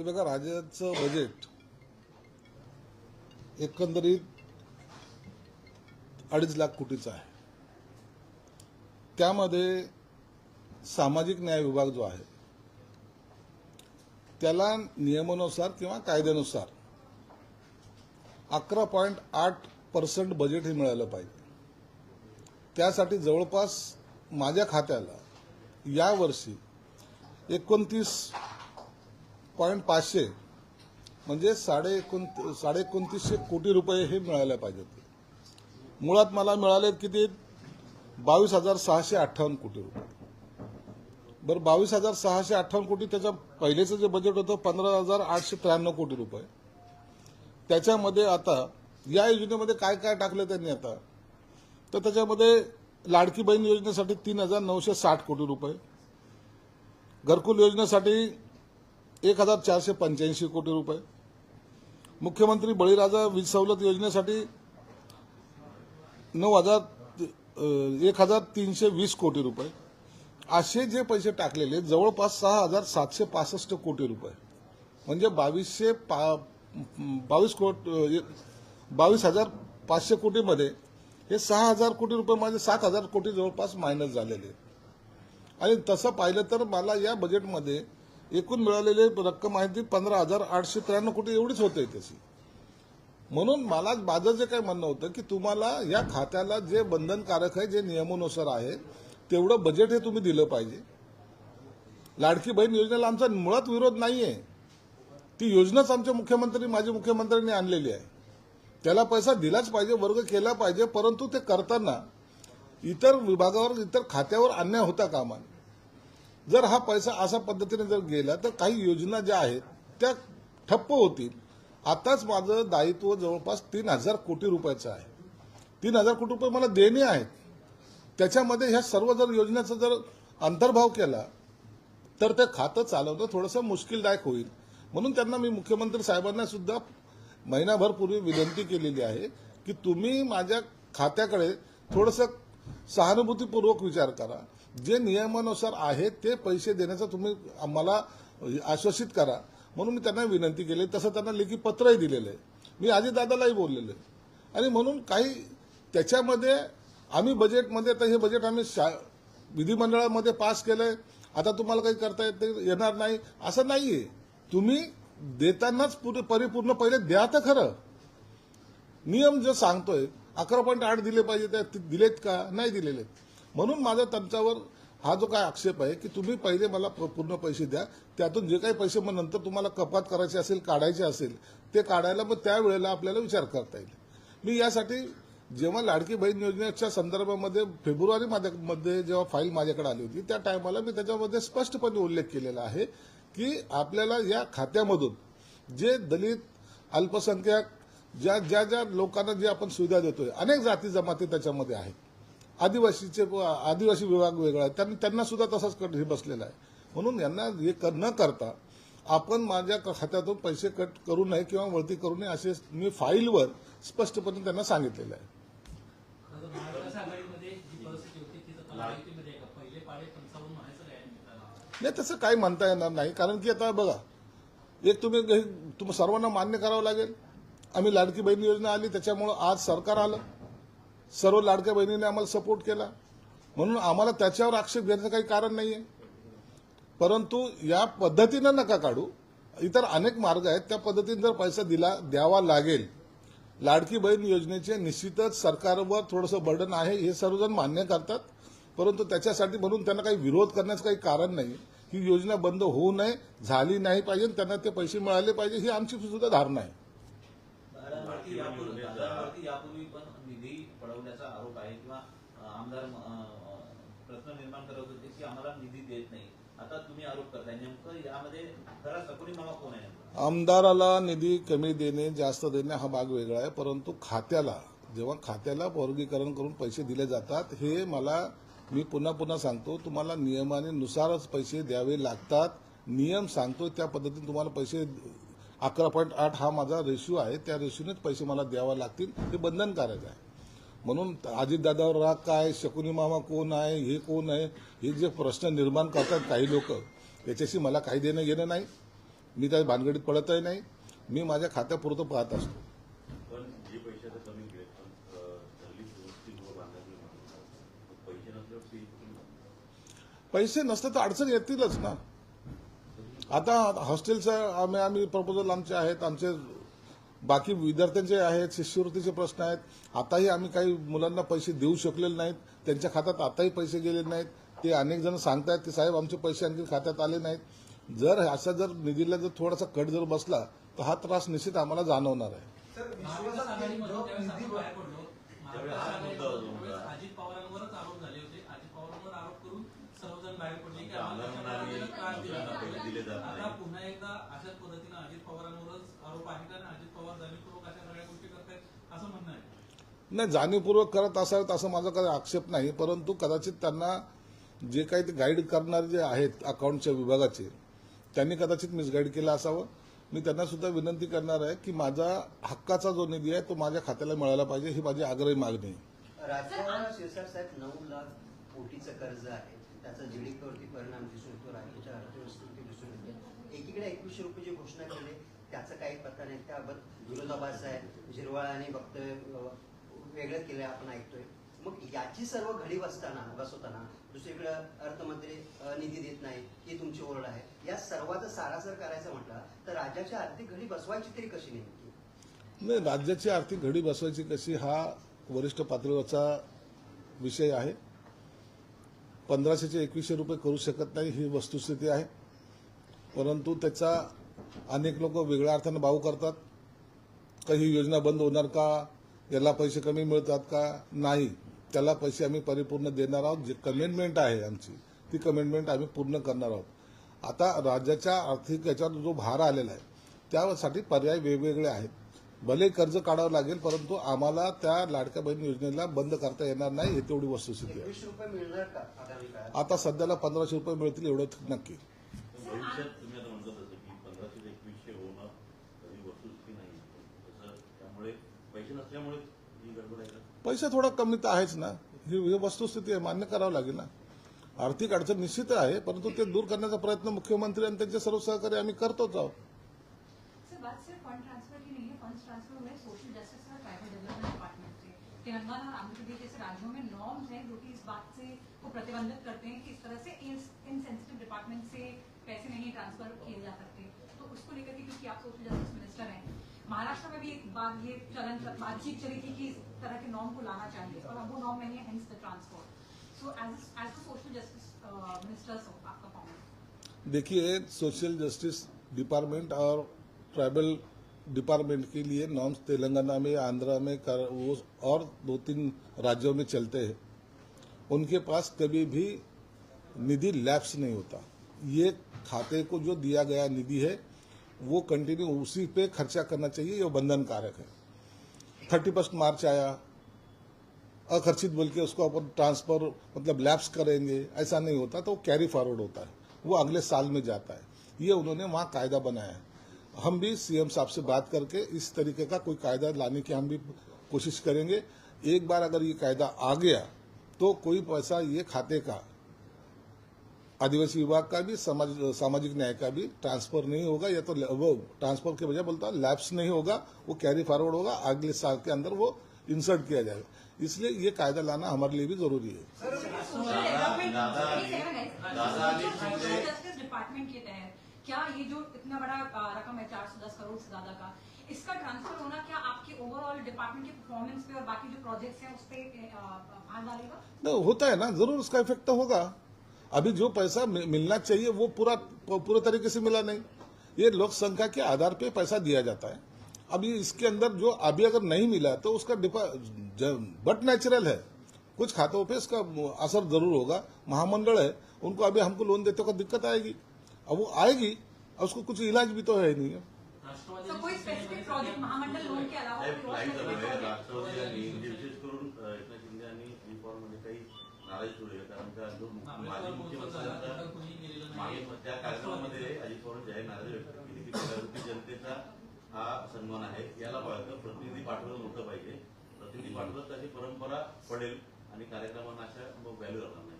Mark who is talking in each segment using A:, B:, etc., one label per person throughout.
A: ते बघा राज्याचं बजेट एकंदरीत अडीच लाख कोटीचं आहे. त्यामध्ये सामाजिक न्याय विभाग जो आहे त्याला नियमानुसार किंवा कायद्यानुसार अकरा पॉईंट आठ पर्सेंट बजेट हे मिळालं पाहिजे. त्यासाठी जवळपास माझ्या खात्याला यावर्षी एकोणतीस पॉईंट पाचशे. म्हणजे साडे एकोण साडे एकोणतीसशे कोटी रुपये हे मिळायला पाहिजेत. मुळात मला मिळाले किती? बावीस हजार सहाशे अठ्ठावन्न कोटी रुपये. बरं बावीस हजार सहाशे अठ्ठावन्न कोटी त्याच्या पहिलेचं जे बजेट होतं पंधरा हजार आठशे त्र्याण्णव कोटी रुपये. त्याच्यामध्ये आता या योजनेमध्ये काय काय टाकलं त्यांनी आता? तर त्याच्यामध्ये लाडकी बहीण योजनेसाठी तीन हजार नऊशे साठ कोटी रुपये. घरकुल योजनेसाठी एक हजार चारशे पंच्याऐंशी कोटी रुपये. मुख्यमंत्री बळीराजा वीज सवलत योजनेसाठी नऊ हजार एक हजार तीनशे वीस कोटी रुपये. असे जे पैसे टाकलेले जवळपास सहा हजार सातशे पासष्ट कोटी रुपये. म्हणजे बावीसशे पा बावीस कोट बावीस हजार पाचशे कोटीमध्ये हे सहा हजार कोटी रुपये माझे सात हजार कोटी जवळपास मायनस झालेले आणि तसं पाहिलं तर मला या बजेटमध्ये एकूण मिळालेले रक्कम आहे ती पंधरा हजार आठशे त्र्याण्णव कोटी एवढीच होते तशी म्हणून मला माझं जे काही म्हणणं होतं की तुम्हाला या खात्याला जे बंधनकारक आहे जे नियमानुसार आहे तेवढं बजेट हे तुम्ही दिलं पाहिजे. लाडकी बहीण योजनेला आमचा मुळात विरोध नाही आहे ती योजनाच आमच्या मुख्यमंत्री माजी मुख्यमंत्र्यांनी आणलेली आहे. त्याला पैसा दिलाच पाहिजे वर्ग केला पाहिजे परंतु ते करताना इतर विभागावर इतर खात्यावर अन्याय होता कामाने जर हा पैसा अशा पद्धतीने जर गेला तर काही योजना ज्या आहेत त्या ठप्प होतील. आताच माझं दायित्व जवळपास तीन हजार कोटी रुपयाचं आहे. तीन हजार कोटी रुपये मला देणे आहेत. त्याच्यामध्ये ह्या सर्व जर योजनेचा जर अंतर्भाव केला तर ते खातं चालवणं थोडंसं मुश्किलदायक होईल. म्हणून त्यांना मी मुख्यमंत्री साहेबांना सुद्धा महिनाभर पूर्वी विनंती केलेली आहे की तुम्ही माझ्या खात्याकडे थोडंसं सहानुभूतीपूर्वक विचार करा. जे नियमानुसार आहे ते पैसे देण्याचा तुम्ही आम्हाला आश्वासित करा. म्हणून मी त्यांना विनंती केली. तसं त्यांना लेखी पत्रही दिलेलं आहे. मी अजितदादालाही बोललेलं आहे. आणि म्हणून काही त्याच्यामध्ये आम्ही बजेटमध्ये तर हे बजेट आम्ही शा विधिमंडळामध्ये पास केलं आहे आता तुम्हाला काही करता येत येणार नाही असं नाहीये. तुम्ही देतानाच पुरे- परिपूर्ण पहिले द्या तर खरं. नियम जो सांगतोय अकरा पॉईंट आठ दिले पाहिजे त्या ते दिलेत का? नाही दिलेले. म्हणून माझा त्यांच्यावर हा जो काय आक्षेप आहे की तुम्ही पहिले मला प- पूर्ण पैसे द्या त्यातून जे काही पैसे मग नंतर तुम्हाला कपात करायचे असेल काढायचे असेल ते काढायला मग त्यावेळेला आपल्याला विचार करता येईल. मी यासाठी जेव्हा लाडकी बहीण योजनेच्या संदर्भामध्ये फेब्रुवारी मध्ये जेव्हा फाईल माझ्याकडे आली होती त्या टायमाला मी त्याच्यामध्ये स्पष्टपणे उल्लेख केलेला आहे की आपल्याला या खात्यामधून जे दलित अल्पसंख्याक ज्या ज्या ज्या लोकांना जे आपण सुविधा देतोय अनेक जाती जमाती त्याच्यामध्ये आहेत. आदिवासीचे आदिवासी विभाग वेगळा आहे. त्यांनी त्यांना सुद्धा तसाच कट हे बसलेला आहे. म्हणून यांना हे कर- न करता आपण माझ्या क- खात्यातून पैसे कट करू नये किंवा वळती करू नये असे मी फाईलवर स्पष्टपणे त्यांना सांगितलेलं आहे. नाही तसं काही म्हणता येणार नाही. कारण की आता बघा एक तुम्ही तुम्हाला सर्वांना मान्य करावं लागेल. आम्ही लाडकी बहिणी योजना आली त्याच्यामुळं आज सरकार आलं. सर्व लाडक्या बहिणीने आम्हाला सपोर्ट केला. म्हणून आम्हाला त्याच्यावर आक्षेप घेण्याचं काही कारण नाहीये. परंतु या पद्धतीनं नका काढू. इतर अनेक मार्ग आहेत. त्या पद्धतीने जर पैसा दिला द्यावा लागेल लाडकी बहीण योजनेचे निश्चितच सरकारवर थोडंसं बर्डन आहे हे सर्वजण मान्य करतात. परंतु त्याच्यासाठी म्हणून त्यांना काही विरोध करण्याचं काही कारण नाही. ही योजना बंद होऊ नये झाली नाही पाहिजे त्यांना ते पैसे मिळाले पाहिजे ही आमची सुद्धा धारणा आहे
B: दादांवरती यापूर्वी दादांवरती यापूर्वी पण निधी पडवण्याचा आरोप आहे किंवा अं, आमदार प्रश्न निर्माण करत होते की आम्हाला निधी देत नाही. आता तुम्ही आरोप करताय. नेमकं यामध्ये खरा सकुरी मामा कोण आहे
A: आमदाराला निधी कमी देणे जास्त देणे हा भाग वेगळा आहे परंतु खात्याला जेव्हा खात्याला वर्गीकरण करून पैसे दिले जातात हे मला मी पुन्हा पुन्हा सांगतो तुम्हाला नियमाने नुसारच पैसे द्यावे लागतात. नियम सांगतो त्या पद्धतीने तुम्हाला पैसे अकरा पॉईंट आठ हा माझा रेशिओ आहे त्या रेशिओनेच पैसे मला द्यावे लागतील. हे बंधनकारक आहे. म्हणून अजितदादावर राग काय? शकुनी मामा कोण आहे? हे कोण आहे? हे जे प्रश्न निर्माण करतात काही लोक याच्याशी मला काही देणं घेणं नाही. मी त्या भानगडीत पडतही नाही. मी माझ्या खात्यापुरतं पाहत असतो.
C: पैसे आता कमी गेले पण अं, दलित व्यवस्थित गृह बांधायला म्हणतात. मग पैसे नसल्यावर ते इथून
A: पैसे नसते तर अडचण येतीलच ना. आता हॉस्टेलचं आम्ही आम्ही प्रपोजल आमचे आहेत आमचे बाकी विद्यार्थ्यांचे आहेत शिष्यवृत्तीचे प्रश्न आहेत आताही आम्ही काही मुलांना पैसे देऊ शकलेले नाहीत त्यांच्या खात्यात आताही पैसे गेले नाहीत. ते अनेक जण सांगतायत की साहेब आमचे पैसे आणखी खात्यात आले नाहीत. जर असा जर निधीला जर थोडासा कट जर बसला तर हा त्रास निश्चित आम्हाला जाणवणार आहे.
D: अजित पवारांवरच आरोप झाले होते. अजित पवारांवर आरोप करून सर्वजण बाहेर पडले दिला जातो आता
C: नाही.
D: पुन्हा एकदा अशाच पद्धतीनं अजित पवारांवरच आरोप आहे का? आणि अजित पवार जाणीवपूर्वक अशा सगळ्या गोष्टी करतायत असं म्हणणं आहे.
A: नाही जाणीवपूर्वक करत असावेत असं माझा काही आक्षेप नाही परंतु कदाचित त्यांना जे काही ते गाईड करणारे जे आहेत अकाउंटच्या विभागाचे त्यांनी कदाचित मिसगाईड केलं असावं. मी त्यांना सुद्धा विनंती करणार आहे की माझा हक्काचा जो निधी आहे तो माझ्या खात्याला मिळाला पाहिजे ही माझी आग्रही मागणी आहे.
E: राजकारणात शिरसाट साहेब नऊ लाख कोटीचं कर्ज आहे. त्याचा जीडीपीवरती परिणाम दिसून येतो राज्याच्या अर्थव्यवस्थेवरती दिसून एकवीसशे रुपये जी घोषणा केली. त्याचं काही पत्ता नाही. त्याबद्दल विरोधाभास आहे झिरवाळाने वक्तव्य भक्त वेगळं केलं आपण ऐकतोय. मग याची सर्व घडी बसताना बसवताना दुसरीकडे अर्थमंत्री निधी देत नाही ही तुमची ओरड आहे. या सर्वाचा सारासर करायचं म्हटलं तर राज्याची आर्थिक घडी बसवायची तरी कशी नेमकी?
A: नाही राज्याची आर्थिक घडी बसवायची कशी हा वरिष्ठ पातळीवरचा विषय आहे. पंधराशेचे एकवीसशे रुपये करू शकत नाही ही वस्तुस्थिती आहे. परंतु त्याचा अनेक लोक वेगळ्या अर्थाने भाव करतात. काही योजना बंद होणार का? याला पैसे कमी मिळतात का? नाही. त्याला पैसे आम्ही परिपूर्ण देणार आहोत. जे कमिटमेंट आहे आमची ती कमिटमेंट आम्ही पूर्ण करणार आहोत. आता राज्याच्या आर्थिक याच्यावर जो भार आलेला आहे त्यासाठी पर्याय वेगवेगळे आहेत. भले कर्ज काढावं लागेल परंतु आम्हाला त्या लाडक्या बहीण योजनेला बंद करता येणार नाही हे तेवढी वस्तुस्थिती आहे. आता सध्याला पंधराशे रुपये मिळतील एवढं नक्की.
C: भविष्यात तुम्ही आता म्हणतात तसं की पंधराशे ते एकवीसशे होणं कधी वस्तुस्थिती नाही. तसं त्यामुळे पैसे नसल्यामुळे ही गडबड आहे का?
A: पैसा थोडा कमी तर आहेच ना. ही ही वस्तुस्थिती आहे मान्य करावं लागेल ना. आर्थिक अडचण निश्चित आहे परंतु ते दूर करण्याचा प्रयत्न मुख्यमंत्री आणि त्यांचे सर्व सहकारी आम्ही करतोच आहोत.
F: सर बात सिर्फ फंड ट्रांसफर की नहीं है फंड ट्रांसफर हुए सोशल जस्टिस और ट्राइबल डेवलपमेंट डिपार्टमेंट से तेलंगाना और आंध्र प्रदेश जैसे राज्यों में नॉर्म्स हैं जो कि इस बात से को प्रतिबंधित करते हैं कि इस तरह से इनसेंसिटिव डिपार्टमेंट से पैसे नहीं ट्रांसफ़र किए जा सकते तो उसको लेकर के क्योंकि आप सोशल जस्टिस मिनिस्टर हैं। महाराष्ट्र में भी एक बात ये चलन बातचीत चली थी कि इस तरह के नॉर्म को लाना चाहिए और अब वो नॉर्म नहीं है hence the transfer so as as the social justice ministers आपका कॉमेंट
A: देखिए सोशल जस्टिस डिपार्टमेंट और ट्राइबल डिपार्टमेंट के लिए नॉर्म्स तेलंगाना में आंध्रा में कर, वो और दो तीन राज्यों में चलते हैं। उनके पास कभी भी निधि लैप्स नहीं होता। ये खाते को जो दिया गया निधि है, वो कंटिन्यू उसी पे खर्चा करना चाहिए, ये बंधन कारक है। थर्टी फ़र्स्ट मार्च आया, अखर्चित बोल के उसको अपन ट्रांसफ़र मतलब लैप्स करेंगे, ऐसा नहीं होता तो कैरी फॉरवर्ड होता है। वो अगले साल में जाता है। ये उन्होंने वहाँ कायदा बनाया है। हम भी सीएम साहब से बात करके इस तरीके का कोई कायदा लाने की हम भी कोशिश करेंगे। एक बार अगर ये कायदा आ गया तो कोई पैसा ये खाते का आदिवासी विभाग का भी समाज सामाजिक न्याय का भी ट्रांसफ़र नहीं होगा या तो वो ट्रांसफ़र के बजाय बोलता है लैप्स नहीं होगा वो कैरी फॉरवर्ड होगा अगले साल के अंदर वो इंसर्ट किया जाएगा। इसलिए ये कायदा लाना हमारे लिए भी ज़रूरी है।
F: डिपार्टमेंट के तहत क्या ये जो इतना बड़ा रकम है चार सौ दस करोड़ से ज़्यादा का इसका ट्रांसफ़र होना क्या आपके ओवरऑल डिपार्टमेंट के परफॉर्मेंस पे और बाकी जो प्रोजेक्ट्स हैं उस पे अ, भार डालेगा?
A: होता है ना ज़रूर उसका इफ़ेक्ट तो होगा। अभी जो पैसा मिलना चाहिए वो पूरा पूरे तरीके से मिला नहीं। ये लोक संख्या के आधार पे पैसा दिया जाता है। अभी इसके अंदर जो अभी अगर नहीं मिला तो उसका बट नेचुरल है। कुछ खातों पे इसका असर ज़रूर होगा। महामंडल है उनको अभी हमको लोन देते वक्त दिक्कत आएगी। अब वो आएगी और उसको कुछ इलाज भी तो है नहीं है।
F: सो कोई स्पेसिफिक प्रोजेक्ट महामंडल लोन के अलावा
C: नाराज सुरू आहे कारण का जो माजी
D: आंबेडकर महोत्सव
C: मुख्यमंत्री
D: झाला
C: आता
D: तर कुणी गेलेलं
C: मागे त्या कार्यक्रमामध्ये अजित पवार जाहीर नाराजी व्यक्त केली की प्रगती जनतेचा हा सन्मान आहे. याला पाहिजे प्रतिनिधी पाठवलं नव्हतं पाहिजे. प्रतिनिधी पाठवलं अशी परंपरा पडेल आणि कार्यक्रमांना अशा व्हॅल्यू राहणार नाही.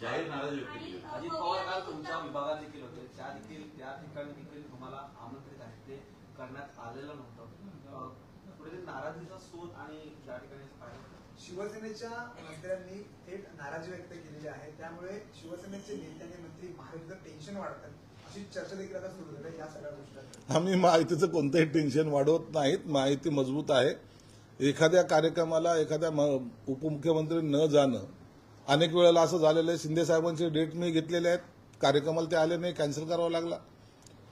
C: जाहीर नाराजी व्यक्त केली. होती.
B: अजित पवार काल तुमच्या विभागात देखील होते. त्या देखील त्या ठिकाणी देखील तुम्हाला आमंत्रित आहे ते करण्यात आलेलं नव्हतं. कुठेतरी नाराजीचा सूर आणि त्या ठिकाणी
G: शिवसेनेच्या मंत्र्यांनी थेट नाराजी व्यक्त केलेली आहे. त्यामुळे शिवसेनेचे नेते आणि मंत्री महायुतीचं टेन्शन वाढतात अशी चर्चा देखील आता सुरू झाली या सगळ्या गोष्टी
A: आम्ही माहितीचं कोणतंही टेन्शन वाढवत नाहीत. माहिती मजबूत आहे. एखाद्या कार्यक्रमाला एखाद्या उपमुख्यमंत्री न जाणं. अनेक वेळेला असं झालेलं आहे शिंदे साहेबांचे डेट मी घेतलेले आहेत. कार्यक्रमाला ते आले नाही कॅन्सल करावा लागला.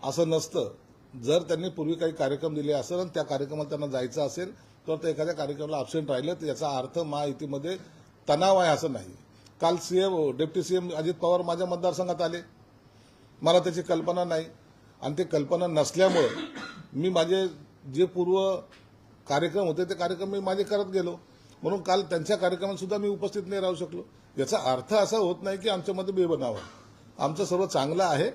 A: असं नसतं. जर त्यांनी पूर्वी काही कार्यक्रम दिले असेल आणि त्या कार्यक्रमाला त्यांना जायचं असेल तर ते एखाद्या कार्यक्रमाला अब्सेंट राहिलेत तर याचा अर्थ महायुतीमध्ये तणाव आहे असं नाही. काल CM deputy CM Ajit Pawar माझ्या मतदारसंघात आले. मला त्याची कल्पना नाही. आणि ते कल्पना नसल्यामुळं मी माझे जे पूर्व कार्यक्रम होते ते कार्यक्रम मी माझे करत गेलो. म्हणून काल त्यांच्या कार्यक्रमात सुद्धा मी उपस्थित नाही राहू शकलो. याचा अर्थ असा होत नाही की आमच्यामध्ये बेबनाव आहे. आमचं सर्व चांगलं आहे.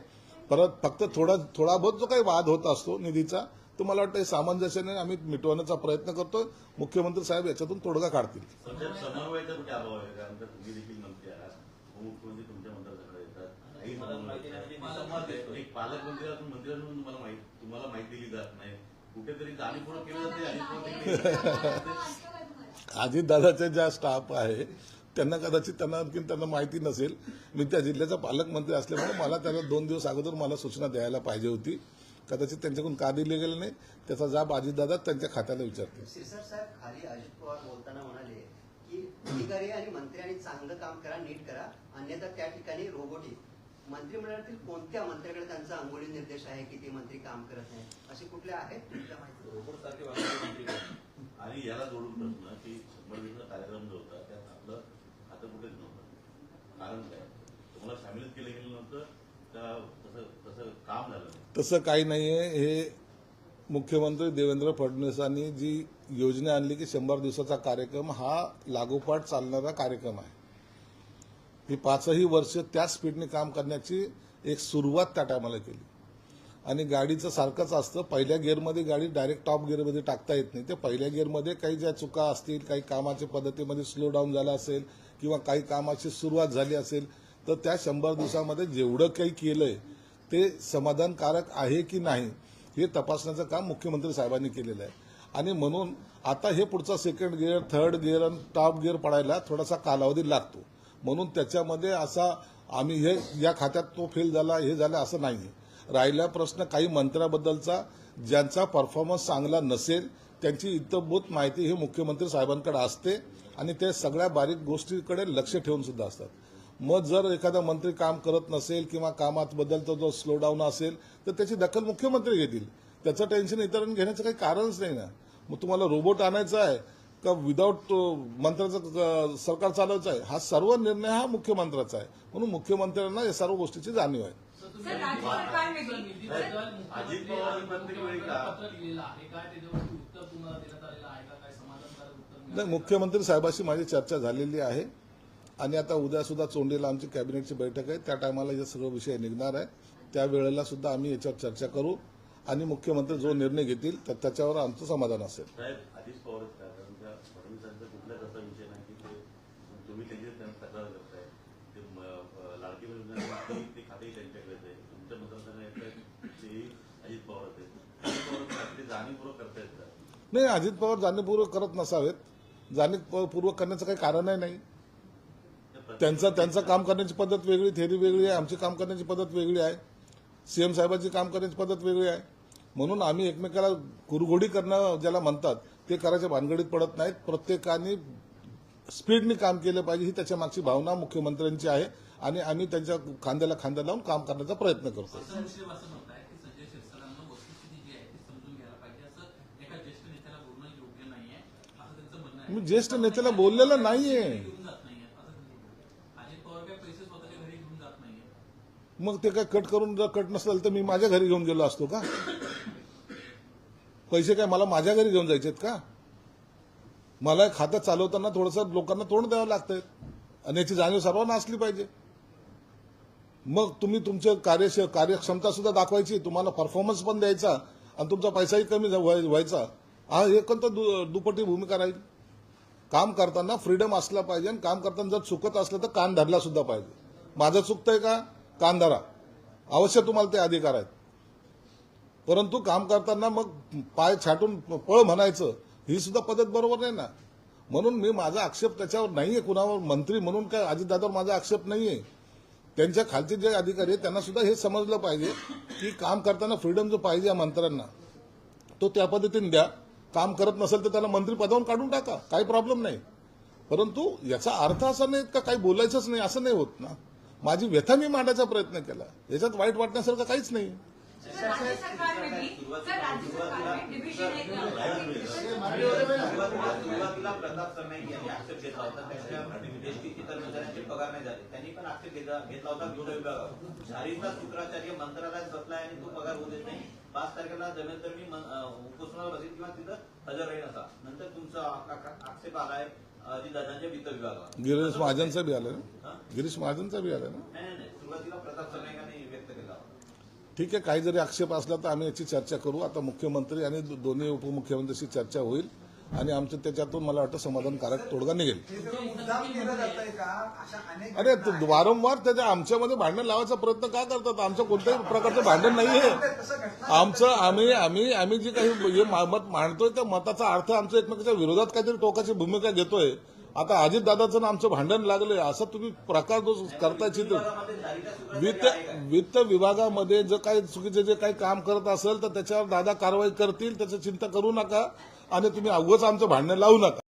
A: परत फक्त थोडा थोडा बहुत जो काही वाद होत असतो निधीचा तो मला वाटतं हे सामंजस्याने आम्ही मिटवण्याचा प्रयत्न करतो मुख्यमंत्री साहेब याच्यातून तोडगा काढतील.
C: सध्या समन्वयाचा कुठे अभाव आहे कारण का तुम्ही देखील मंत्री आहात. उपमुख्यमंत्री तुमच्या मतदारसंघात येतात. काही
B: मला माहिती नाही. म्हणजे निसंवाद दिसतोय.
C: एक पालकमंत्री असून मंत्री असून तुम्हाला माहिती तुम्हाला माहिती दिली जात नाही. कुठेतरी जाणीवपूर्वक केलं जाते. अजित
A: अजितदादाचे ज्या स्टाफ आहे त्यांना कदाचित त्यांना आणखी त्यांना माहिती नसेल. मी त्या जिल्ह्याचा पालकमंत्री असल्यामुळे मला त्याला दोन दिवस अगोदर मला सूचना द्यायला पाहिजे होती. कदाचित त्यांच्याकडून का दिले गेले नाही त्याचा जाब अजितदादा त्यांच्या खात्याला विचारतील.
E: सिरसाट साहेब खाली अजित पवार बोलताना म्हणाले की अधिकारी आणि मंत्र्यांनी चांगलं काम करा नीट करा अन्यथा त्या ठिकाणी रोबोटिक मंत्रिमंडळातील कोणत्या मंत्र्याकडे त्यांचा अंगोळी निर्देश आहे की ते मंत्री काम करत नाही असे कुठले आहेत?
B: रोबोट सारखे.
C: आणि याला जोडून प्रश्न की शंभर दिवसाचा कार्यक्रम जो होता त्यात आपलं आता कुठेच नव्हतं. कारण काय? तुम्हाला सामील केलं गेलं नव्हतं. तसं काही नाही
A: आहे हे मुख्यमंत्री देवेंद्र फडणवीसांनी जी योजना आणली की शंभर दिवसाचा कार्यक्रम हा लागोपाठ चालणारा कार्यक्रम आहे. ही पाचही वर्ष त्याच स्पीडने काम करण्याची एक सुरुवात त्या टायमाला केली. आणि गाडीचं सारखंच असतं. पहिल्या गिअरमध्ये गाडी डायरेक्ट टॉप गिअरमध्ये टाकता येत नाही. ते पहिल्या गिअरमध्ये काही ज्या चुका असतील काही कामाच्या पद्धतीमध्ये स्लो डाऊन झाला असेल किंवा काही कामाची सुरुवात झाली असेल तर त्या शंभर दिवसामध्ये जेवढं काही केलंय ते समाधानकारक आहे की नाही हे तपासण्याचं काम मुख्यमंत्री साहेबांनी केलेलं आहे. आणि म्हणून आता हे पुढचा सेकंड गिअर थर्ड गिअर आणि टॉप गिअर पडायला थोडासा कालावधी लागतो. म्हणून त्याच्यामध्ये असा आम्ही हे या खात्यात तो फेल झाला हे झालं असं नाही राहिला प्रश्न काही मंत्र्याबद्दलचा ज्यांचा परफॉर्मन्स चांगला नसेल त्यांची इतंभूत माहिती हे मुख्यमंत्री साहेबांकडे असते आणि ते सगळ्या बारीक गोष्टीकडे लक्ष ठेवून सुद्धा असतात. मग जर एखादा मंत्री काम करत नसेल किंवा कामात बदलतो जो स्लो डाऊन असेल तर त्याची दखल मुख्यमंत्री घेतील. त्याचं टेन्शन इतरांनी घेण्याचं काही कारणच नाही ना. मग तुम्हाला रोबोट आणायचा आहे का विदाऊट मंत्र्याचं सरकार चालवायचं आहे? हा सर्व निर्णय हा मुख्यमंत्र्याचा आहे. म्हणून मुख्यमंत्र्यांना या सर्व गोष्टीची जाणीव आहे? नाही मुख्यमंत्री साहेबाशी माझी चर्चा झालेली आहे. आणि आता उद्या सुद्धा चोंडीला आमची कॅबिनेटची बैठक आहे. त्या टायमाला हे सगळं विषय निघणार आहे. त्या वेळेला सुद्धा आम्ही याच्यावर चर्चा करू आणि मुख्यमंत्री जो निर्णय घेतील तर त्याच्यावर आमचं समाधान असेल.
C: नाही अजित पवार जाणीवपूर्वक
A: करत नसावेत. जाणीवपूर्वक करण्याचं काही कारणही नाही. त्यांचं त्यांचं काम करण्याची पद्धत वेगळी थेरी वेगळी आहे आमची काम करण्याची पद्धत वेगळी आहे. सीएम साहेबांची काम करण्याची पद्धत वेगळी आहे. म्हणून आम्ही एकमेकाला कुरघोडी करणं ज्याला म्हणतात ते करायच्या भानगडीत पडत नाहीत. प्रत्येकाने स्पीडने काम केलं पाहिजे ही त्याच्या मागची भावना मुख्यमंत्र्यांची आहे. आणि आम्ही त्यांच्या खांद्याला खांदा लावून काम करण्याचा प्रयत्न करतो.
D: असं मुश्किल असं म्हणत आहे.
A: मग ते काय कट करून जर कट नसलं तर मी माझ्या घरी घेऊन गेलो असतो का? पैसे काय मला माझ्या घरी घेऊन जायचेत का? मला खातं चालवताना थोडंसं लोकांना तोंड द्यावं लागतंय. आणि याची जाणीव सर्वांना असली पाहिजे. मग तुम्ही तुमचं कार्य कार्यक्षमता सुद्धा दाखवायची तुम्हाला परफॉर्मन्स पण द्यायचा आणि तुमचा पैसाही कमी झा- व्हाय- व्हायचा. हा एकंदर दु- दुपटी भूमिका राहील. काम करताना फ्रीडम असला पाहिजे आणि काम करताना जर चुकत असलं तर कान धरला सुद्धा पाहिजे. माझं चुकतंय का? कान धरा अवश्य तुम्हाला ते अधिकार आहेत. परंतु काम करताना मग पाय छाटून पळ म्हणायचं ही सुद्धा पद्धत बरोबर नाही ना. म्हणून मी माझा आक्षेप त्याच्यावर नाहीये कुणावर. मंत्री म्हणून काय अजितदादावर माझा आक्षेप नाहीये. त्यांच्या खालचे जे अधिकारी आहेत त्यांना सुद्धा हे समजलं पाहिजे की काम करताना फ्रीडम जो पाहिजे या मंत्र्यांना तो त्या पद्धतीने द्या. काम करत नसेल तर त्याला मंत्री पदावरून काढून टाका. काही प्रॉब्लेम नाही. परंतु याचा अर्थ असा नाही का काही बोलायचंच नाही असं नाही होत ना. माझी व्यथा मी मांडायचा प्रयत्न केला. याच्यात वाईट वाटण्यासारखं काहीच नाही.
B: पगार नाही झाले त्यांनी पण घेतला होता शुक्राचार्य मंत्रालयात बसलाय आणि तो पगार होऊ देत नाही पाच तारखेला जमेल तर मी उपोषणाला बसेल किंवा तिथं हजर राहील असा नंतर तुमचा आक्षेप आलाय. वित्त
A: गिरीश महाजनचा बी आलं ना? गिरीश महाजनचा बी आलं ना?
B: नाही नाही नाही. सुरुवातीला प्रताप सरनाईकांनी व्यक्त केला होता.
A: ठीक आहे काही जरी आक्षेप असला तर आम्ही याची चर्चा करू. आता मुख्यमंत्री आणि दोन्ही उपमुख्यमंत्र्यांशी चर्चा होईल. आणि आमचं त्याच्यातून मला वाटतं समाधानकारक तोडगा निघेल. अरे. वारंवार त्याच्या आमच्यामध्ये भांडण लावायचा प्रयत्न का करतात? आमचं कोणत्याही प्रकारचं भांडण नाहीये आमचं आम्ही आम्ही आम्ही जे काही हे मत मांडतोय त्या मताचा अर्थ आमच्या एकमेकाच्या विरोधात काहीतरी टोकाची भूमिका घेतोय. आता अजितदादाचं आणि आमचं भांडण लागले असं तुम्ही प्रकार जो करताय चित्र. वित्त? वित्त विभागामध्ये जर काही चुकीचे जे काही काम करत असेल तर त्याच्यावर दादा कारवाई करतील त्याची चिंता करू नका. आणि तुम्ही अवघंच आमचं भांडणं लावू नका.